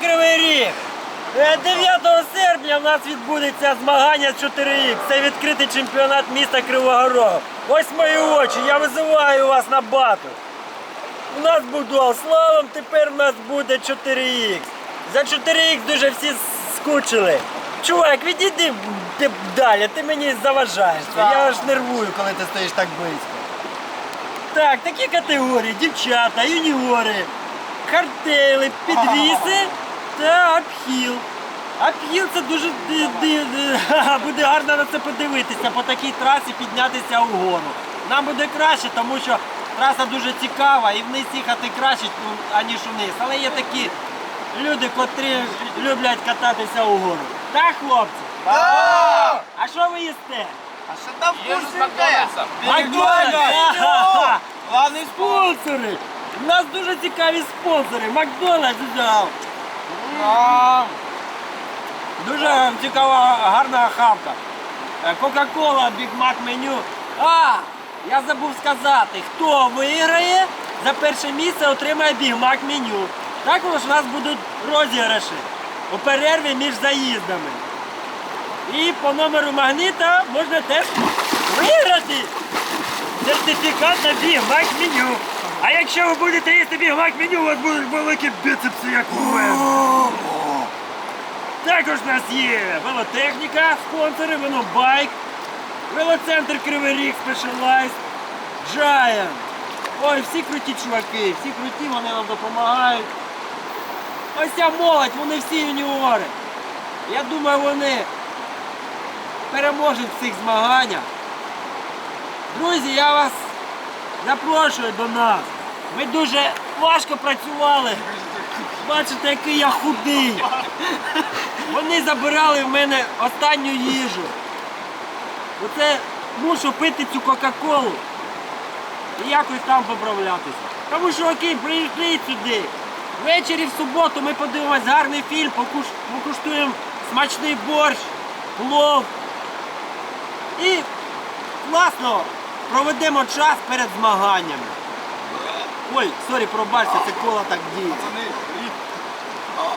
Кривий Ріг. Е, 9 серпня в нас відбудеться змагання з 4Х. Це відкритий чемпіонат міста Кривого Рогу. Ось мої очі, я визиваю вас на бату. У нас був дуал славом, тепер у нас буде 4Х. За 4Х дуже всі скучили. Чувак, відійди ти далі, ти мені заважаєш. Я аж нервую, коли ти стоїш так близько. Так, такі категорії: дівчата, юніори, хардтейли, підвіси та апхіл. Апхіл це дуже ди- ди- ди- буде гарно на це подивитися, по такій трасі піднятися угору. Нам буде краще, тому що траса дуже цікава і вниз їхати краще, ну, аніж униз. Але є такі люди, котрі люблять кататися угору. Так, хлопці? Так! А що ви їсте? А що там? Макдональдса. Макдональдс! Главний спонсор. Спонсори! У нас дуже цікаві спонсори. Макдональдс взяв. Дуже цікава, гарна хавка. Е, Кока-кола, Біг Мак меню. А! Я забув сказати, хто виграє, за перше місце отримає Біг Мак меню. Також у нас будуть розіграші у перерві між заїздами. І по номеру магніта можна теж виграти сертифікат на Біг Мак меню. А якщо ви будете їсти Біг Мак меню, у вас будуть великі біцепси, як у мене. Також у нас є велотехніка, спонсори, велобайк, велоцентр Кривий Ріг Specialized, Giant. Ой, всі круті чуваки, всі круті, вони нам допомагають. Ось ця молодь, вони всі юніори. Я думаю, вони переможуть в цих змаганнях. Друзі, я вас запрошую до нас. Ми дуже важко працювали. Бачите, який я худий. Вони забирали в мене останню їжу. Оце мушу пити цю Кока-Колу і якось там поправлятися. Тому що окей, приїжджайте сюди. Ввечері в суботу ми подивимось гарний фільм, покуш... покуштуємо смачний борщ, плов. І класно проведемо час перед змаганнями. Ой, сорі, пробачте, це кола так. Пацани,